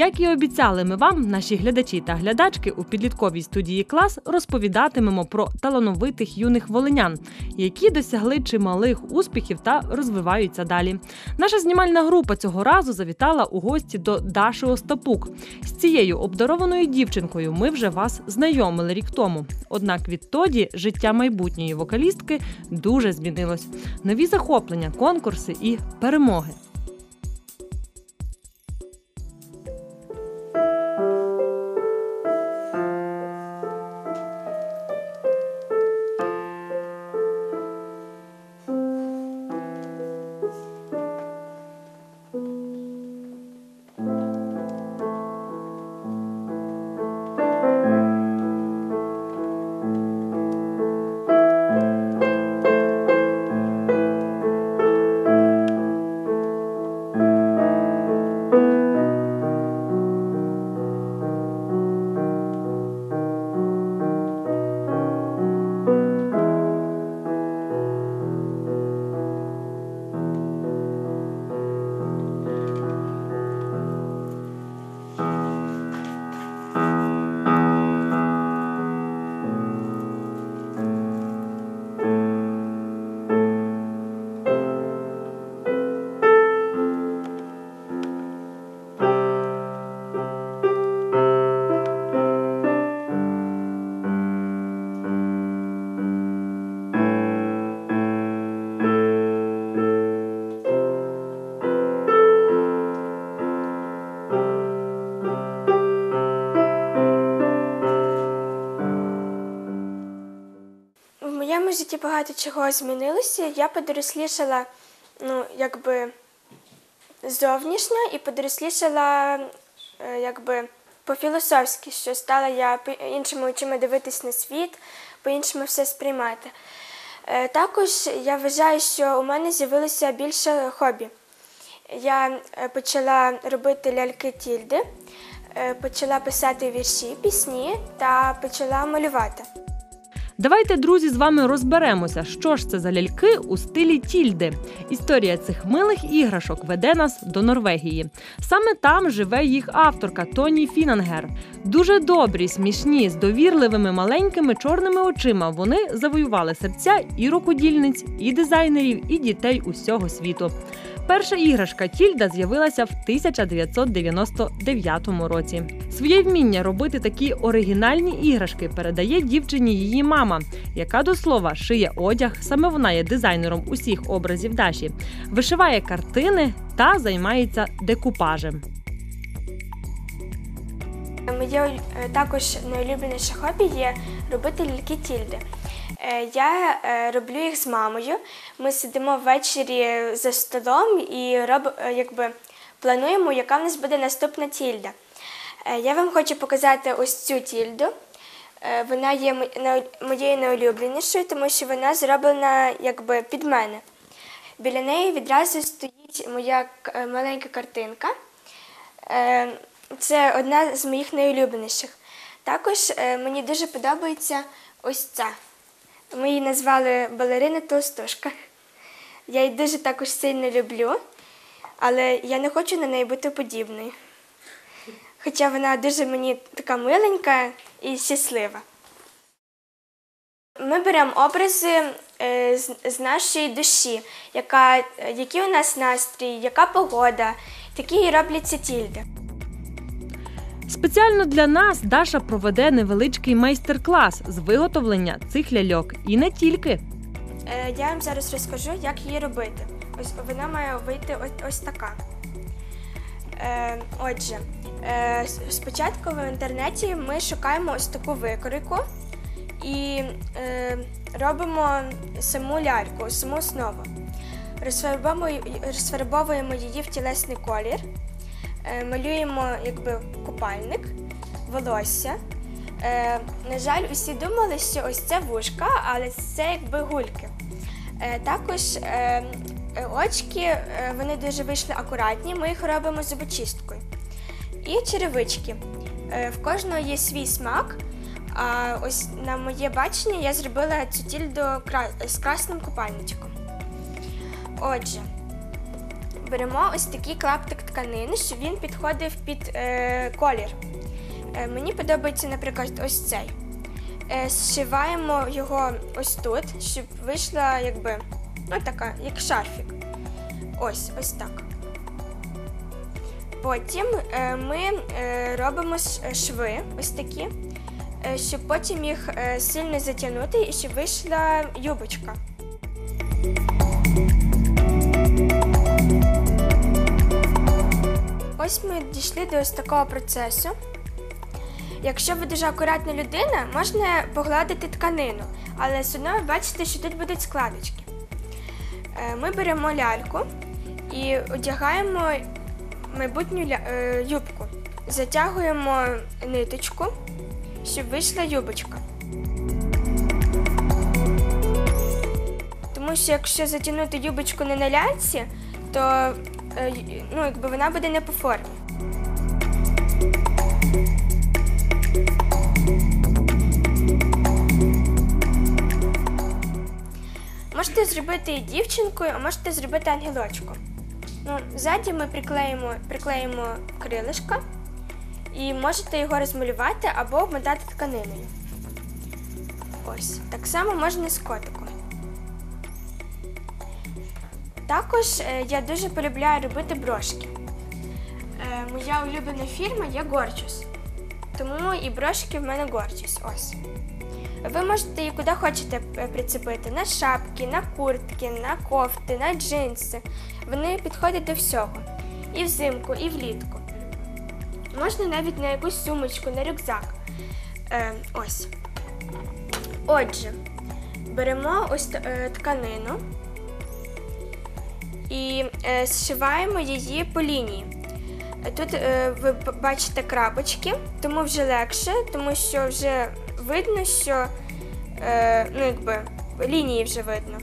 Як і обіцяли ми вам, наші глядачі та глядачки у підлітковій студії клас розповідатимемо про талановитих юних волинян, які досягли чималих успіхів та розвиваються далі. Наша знімальна група цього разу завітала у гості до Даши Остапук. З цією обдарованою дівчинкою ми вже вас знайомили рік тому. Однак відтоді життя майбутньої вокалістки дуже змінилось. Нові захоплення, конкурси і перемоги. Житті багато чого змінилося. Я подорослішала, ну, якби зовнішньо і подорослішала, е, якби по-філософськи, що стала я по-іншому очима дивитись на світ, по-іншому все сприймати. Е, Також я вважаю, що у мене з'явилося більше хобі. Я е, почала робити ляльки тільди, почала писати вірші, пісні та почала малювати. Давайте, друзі, з вами розберемося, що ж це за ляльки у стилі тільди. Історія цих милих іграшок веде нас до Норвегії. Саме там живе їх авторка Тоні Фінангер. Дуже добрі, смішні, з довірливими маленькими чорними очима. Вони завоювали серця і рукодільниць, і дизайнерів, і дітей усього світу. Перша іграшка Тільда з'явилася в 1999 році. Своє вміння робити такі оригінальні іграшки передає дівчині її мама, яка до слова шиє одяг. Саме вона є дизайнером усіх образів Даші, вишиває картини та займається декупажем. Моє е, також найулюбленіше хобі є робити ляльки тільди. Е, Я е, роблю їх з мамою. Ми сидимо ввечері за столом і роб, якби, плануємо, яка в нас буде наступна тільда. Я вам хочу показати ось цю тільду. Е, Вона є моєю найулюбленішою, тому що вона зроблена якби під мене. Біля неї відразу стоїть моя е, маленька картинка. Е, Це одна з моїх найулюбленіших. Також мені дуже подобається ось ця. Ми її назвали балерина Толстушка. Я її дуже також сильно люблю, але я не хочу на неї бути подібною. Хоча вона дуже мені така миленька і щаслива. Ми беремо образи е, з, нашої душі, яка, який у нас настрій, яка погода, такі і робляться тільди. Спеціально для нас Даша проведе невеличкий майстер-клас з виготовлення цих ляльок і не тільки. Е, Я вам зараз розкажу, як її робити. Ось вона має вийти ось, ось така. Е, отже, е, спочатку в інтернеті ми шукаємо ось таку викройку і е, робимо саму ляльку, саму основу. Розфарбовуємо, її в тілесний колір, малюємо якби купальник, волосся. На жаль, усі думали, що ось це вушка, але це якби гульки. Також очки е, вони дуже вийшли акуратні, ми їх робимо зубочисткою. І черевички. Е, в кожного є свій смак. А ось на моє бачення я зробила цю тільду з красним купальничком. Отже, беремо ось такий клаптик тканини, щоб він підходив під е, колір. Е, мені подобається, наприклад, ось цей. Е, зшиваємо його ось тут, щоб вийшла якби, ну така, як шарфік. Ось, ось так. Потім е, ми е, робимо шви ось такі, е, щоб потім їх сильно затягнути і щоб вийшла юбочка. Ось ми дійшли до ось такого процесу. Якщо ви дуже акуратна людина, можна погладити тканину, але все одно ви бачите, що тут будуть складочки. Е, Ми беремо ляльку і одягаємо майбутню ля- е, юбку. Затягуємо ниточку, щоб вийшла юбочка. Тому що якщо затягнути юбочку не на ляльці, то е, ну, якби вона буде не по формі. Можете зробити дівчинкою, а можете зробити ангелочку. Ну, ззаді ми приклеїмо, приклеїмо крилишка і можете його розмалювати або обмотати тканиною. Ось. Так само можна з котиком. Також е, я дуже полюбляю робити брошки. Е, моя улюблена фірма є Gorgeous. Тому і брошки в мене Gorgeous. Ось. Ви можете її куди хочете е, прицепити: на шапки, на куртки, на кофти, на джинси. Вони підходять до всього. І взимку, і влітку. Можна навіть на якусь сумочку, на рюкзак. Е, ось. Отже, беремо ось е, тканину і е, зшиваємо її по лінії. Тут е, ви бачите крапочки, тому вже легше, тому що вже видно, що е, ну, якби, лінії вже видно.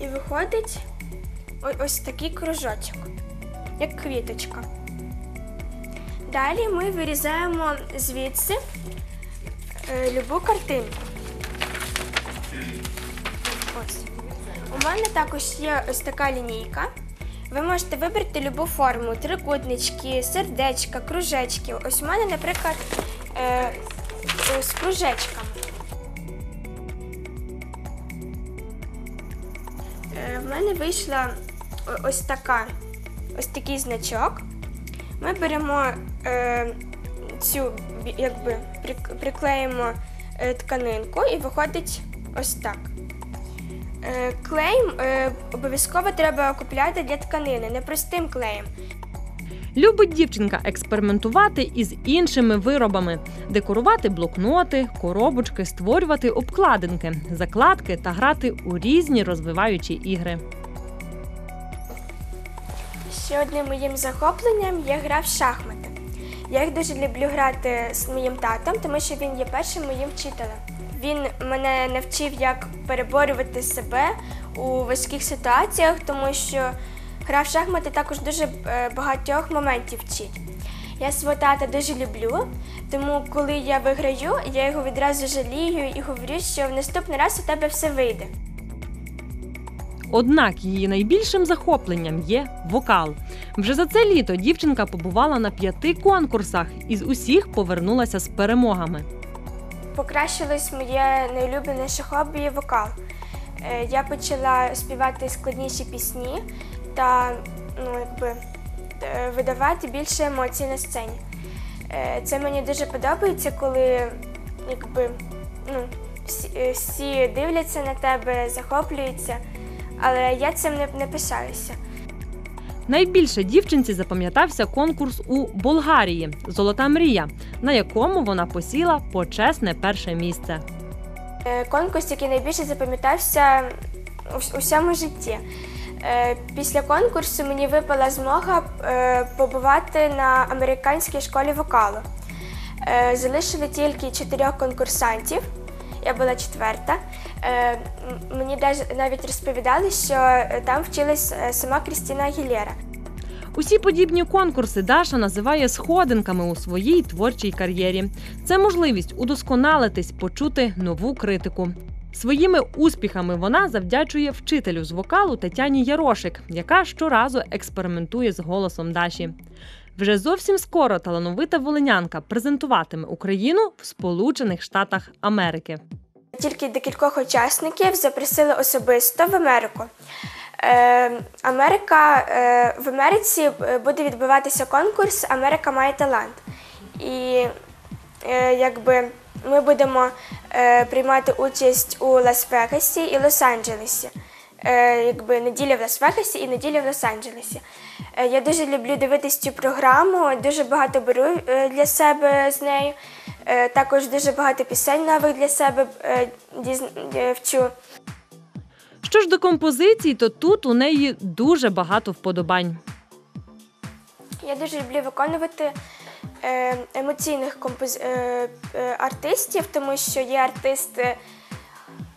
І виходить ось такий кружочок, як квіточка. Далі ми вирізаємо звідси е, любу картинку. У мене також є ось така лінійка. Ви можете вибрати любу форму: трикутнички, сердечка, кружечки. Ось у мене, наприклад, е, е, з кружечками. Е, В мене вийшла ось така, ось такий значок. Ми беремо е, цю, якби приклеїмо е, тканинку і виходить ось так. Е, клей е, обов'язково треба купляти для тканини, не простим клеєм. Любить дівчинка експериментувати із іншими виробами, декорувати блокноти, коробочки, створювати обкладинки, закладки та грати у різні розвиваючі ігри. Ще одним моїм захопленням є гра в шахмати. Я їх дуже люблю грати з моїм татом, тому що він є першим моїм вчителем. Він мене навчив, як переборювати себе у важких ситуаціях, тому що гра в шахмати також дуже е, багатьох моментів вчить. Я свого тата дуже люблю, тому коли я виграю, я його відразу жалію і говорю, що в наступний раз у тебе все вийде. Однак її найбільшим захопленням є вокал. Вже за це літо дівчинка побувала на п'яти конкурсах і з усіх повернулася з перемогами. Покращилось моє найулюбленіше хобі вокал. Е, Я почала співати складніші пісні та ну, якби, е, видавати більше емоцій на сцені. Е, Це мені дуже подобається, коли якби, ну, всі, всі дивляться на тебе, захоплюються, але я цим не, не пишаюся. Найбільше дівчинці запам'ятався конкурс у Болгарії Золота мрія, на якому вона посіла почесне перше місце. Е, Конкурс, який найбільше запам'ятався у вс- всьому житті. Е, Після конкурсу мені випала змога е, побувати на американській школі вокалу. Залишили тільки чотирьох конкурсантів, я була четверта. Е, Мені навіть розповідали, що е, там вчилась е, сама Крістіна Агілєра. Усі подібні конкурси Даша називає сходинками у своїй творчій кар'єрі. Це можливість удосконалитись, почути нову критику. Своїми успіхами вона завдячує вчителю з вокалу Тетяні Ярошик, яка щоразу експериментує з голосом Даші. Вже зовсім скоро талановита волинянка презентуватиме Україну в Сполучених Штатах Америки. Тільки декількох учасників запросили особисто в Америку. Е, Америка е, в Америці е, буде відбуватися конкурс Америка має талант. І якби ми будемо приймати участь у Лас-Вегасі і Лос-Анджелесі. Якби неділя в Лас-Вегасі і неділя в Лос-Анджелесі. Я дуже люблю дивитись цю програму, дуже багато беру для себе з нею. Е, також дуже багато пісень нових для себе е, е, вчу. Що ж до композицій, то тут у неї дуже багато вподобань. Я дуже люблю виконувати емоційних композ... артистів, тому що є артисти,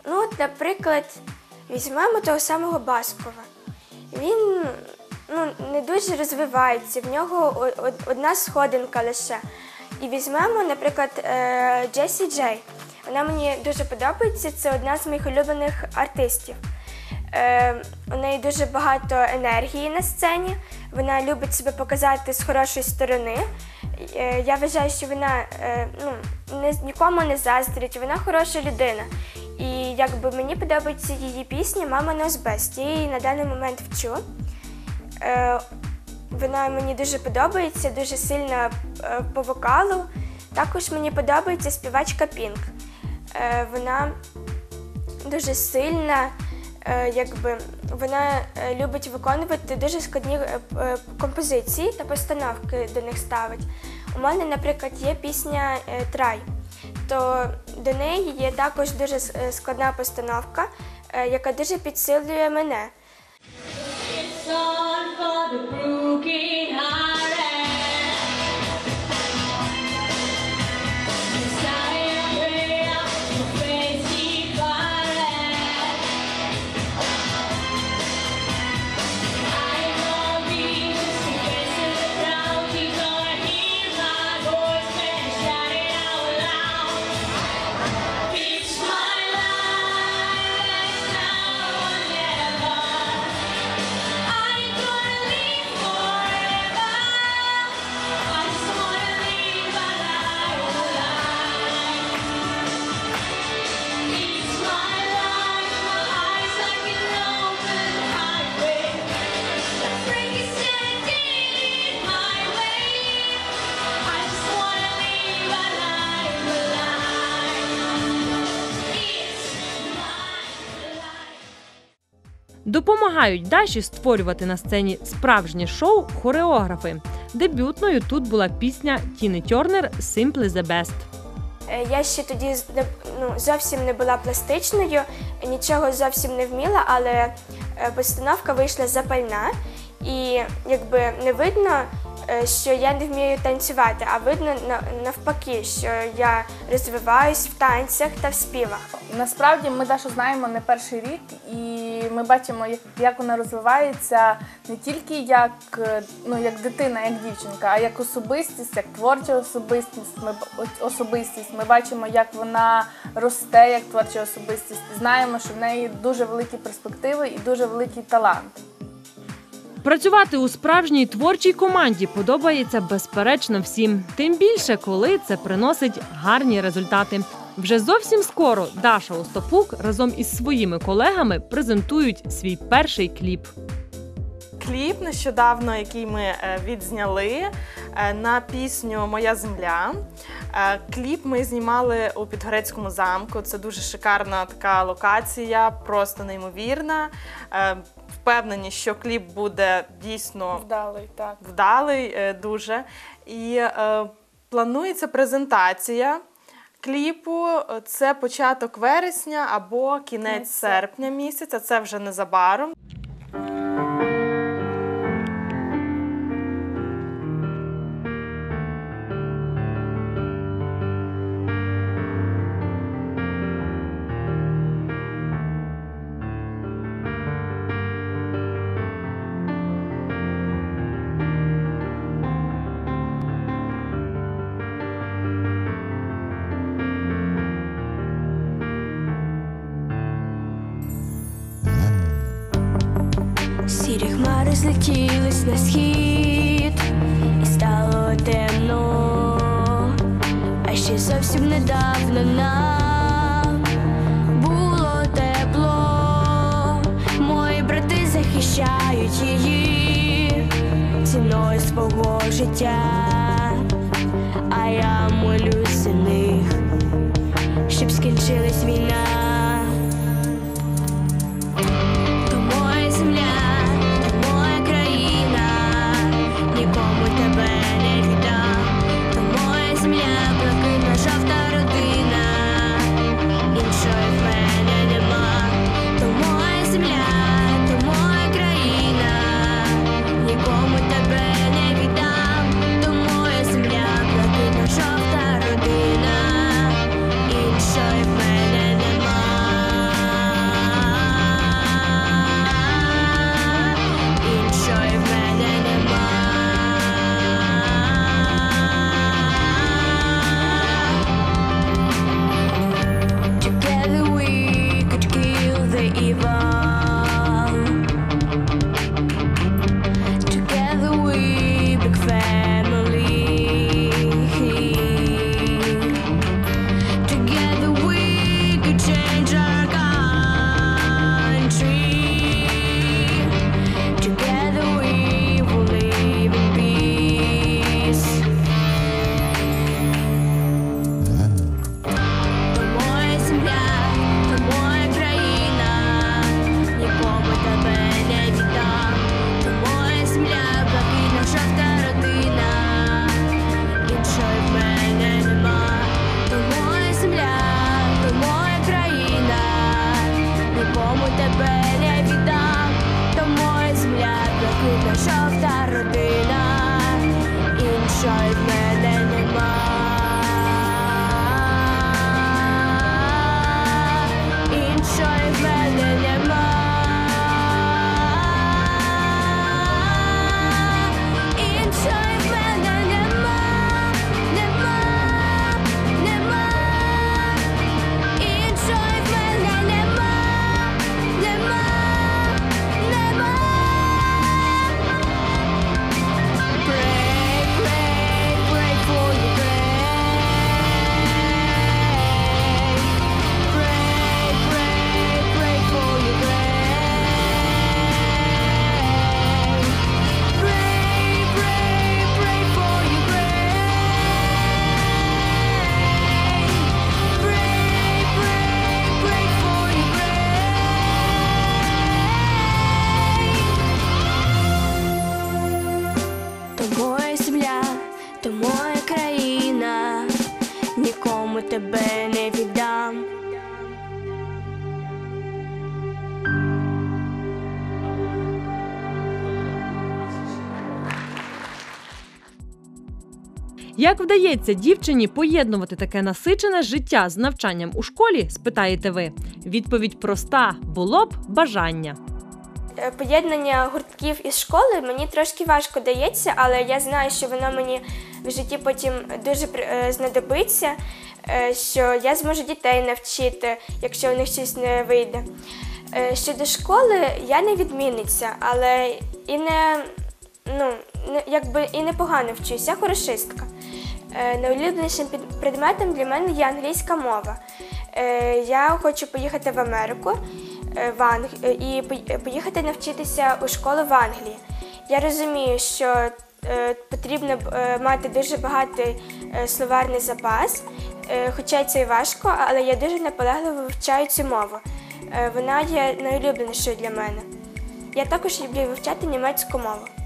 ну, от, наприклад, візьмемо того самого Баскова. Він ну, не дуже розвивається, в нього одна сходинка лише. І візьмемо, наприклад, е, Джесі Джей. Вона мені дуже подобається, це одна з моїх улюблених артистів. Е, у неї дуже багато енергії на сцені. Вона любить себе показати з хорошої сторони. Е, я вважаю, що вона ну, нікому не заздрить, вона хороша людина. І якби мені подобається її пісня Мама нас бест. Я її на даний момент вчу. Вона мені дуже подобається, дуже сильна е, по вокалу. Також мені подобається співачка Пінк. Е, вона дуже сильна, е, якби вона любить виконувати дуже складні композиції та постановки до них ставить. У мене, наприклад, є пісня Трай, то до неї є також дуже складна постановка, яка дуже підсилює мене. Song for the broken hearted. Допомагають Даші створювати на сцені справжнє шоу хореографи. Дебютною тут була пісня Тіни Тьорнер «Simply the Best». Е, Я ще тоді ну, зовсім не була пластичною, нічого зовсім не вміла, але е, постановка вийшла запальна, і якби не видно, що я не вмію танцювати, а видно на- навпаки, що я розвиваюсь в танцях та в співах. Насправді ми Дашу знаємо не перший рік, і ми бачимо, як, як вона розвивається не тільки як, е, ну, як дитина, як дівчинка, а як особистість, як творча особистість. Ми особистість. Ми бачимо, як вона росте як творча особистість. Знаємо, що в неї дуже великі перспективи і дуже великий талант. Працювати у справжній творчій команді подобається безперечно всім. Тим більше, коли це приносить гарні результати. Вже зовсім скоро Даша Остапук разом із своїми колегами презентують свій перший кліп. кліп нещодавно, який ми е, відзняли е, на пісню Моя земля. Е, Кліп ми знімали у Підгорецькому замку. Це дуже шикарна така локація, просто неймовірна. Впевнені, що кліп буде дійсно Вдалий, так. вдалий е, дуже. І е, планується презентація кліпу. Це початок вересня або кінець Кінець серпня місяця. Це вже незабаром. Сірі хмари злетілись на схід, і стало темно, а ще зовсім недавно нам було тепло. Мої брати захищають її ціною свого життя, а я молюсь за них, щоб скінчилась війна. Як вдається дівчині поєднувати таке насичене життя з навчанням у школі? спитаєте ви. Відповідь проста: було б бажання. Е, Поєднання гуртків із школи мені трошки важко дається, але я знаю, що воно мені в житті потім дуже е, знадобиться, е, що я зможу дітей навчити, якщо у них щось не вийде. Щодо школи, я не відмінниця, але і не, ну, якби і непогано вчусь, я хорошистка. Е, Найулюбленішим предметом для мене є англійська мова. Е, Я хочу поїхати в Америку е, в Анг... і поїхати навчитися у школу в Англії. Я розумію, що потрібно мати дуже багатий словарний запас, хоча це і важко, але я дуже наполегливо вивчаю цю мову. Вона є найулюбленішою для мене. Я також люблю вивчати німецьку мову.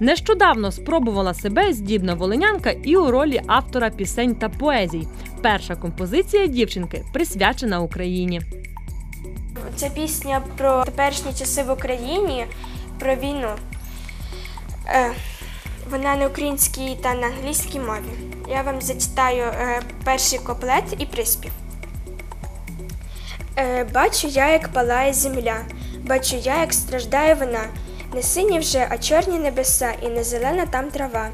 Нещодавно спробувала себе здібна волинянка і у ролі автора пісень та поезій. Перша композиція дівчинки присвячена Україні. Це пісня про теперішні часи в Україні, про війну. Е, вона на українській та на англійській мові. Я вам зачитаю е, перший куплет і приспів. Е, бачу я, як палає земля, бачу я, як страждає вона. Не сині вже, а чорні небеса, і не зелена там трава.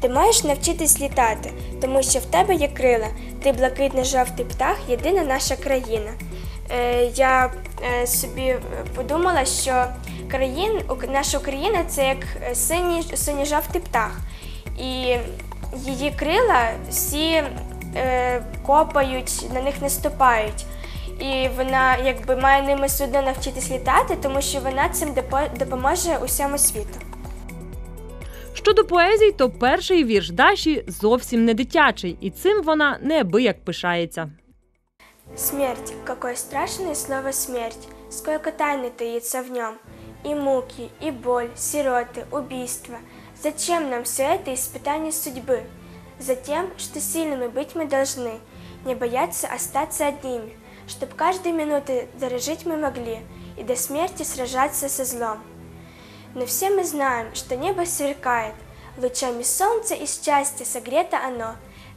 Ти маєш навчитись літати, тому що в тебе є крила. Ти блакитний жовтий птах, єдина наша країна. Е, я е, собі е, подумала, що країн, наша Україна це як е, синій, синьо-жовтий птах. І її крила всі е, копають, на них наступають І вона якби має ними судно навчитись літати, тому що вона цим допо- допоможе усьому світу. Щодо поезій, то перший вірш Даші зовсім не дитячий, і цим вона неабияк пишається. Смерть, какое страшное слово смерть, сколько тайны таится в нем. И муки, и боль, сироты, убийства. Зачем нам все это испытание судьбы? Затем, что сильными быть мы должны, не бояться остаться одними, Чтоб каждой минуты дорожить мы могли и до смерти сражаться со злом. Но все мы знаем, что небо сверкает, лучами солнца и счастья согрето оно.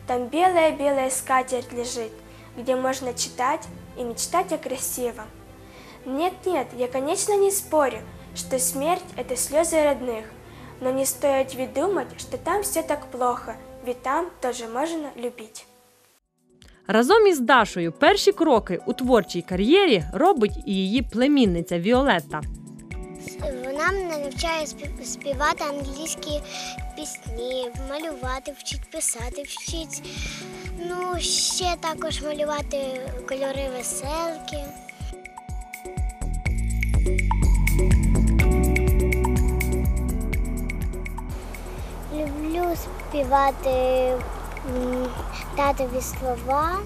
Там белая-белая скатерть лежит, где можно читать и мечтать о красивом. Нет-нет, я, конечно, не спорю, что смерть – это слезы родных, но не стоит ведь думать, что там все так плохо, ведь там тоже можно любить. Разом із Дашою перші кроки у творчій кар'єрі робить і її племінниця Віолетта. Вона навчає співати англійські пісні, малювати, вчить писати, вчить. Ну, ще також малювати кольори веселки. Люблю співати татові слова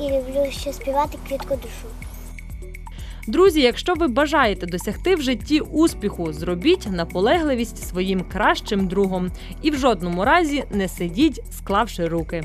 і люблю ще співати квітку душу. Друзі, якщо ви бажаєте досягти в житті успіху, зробіть наполегливість своїм кращим другом і в жодному разі не сидіть, склавши руки.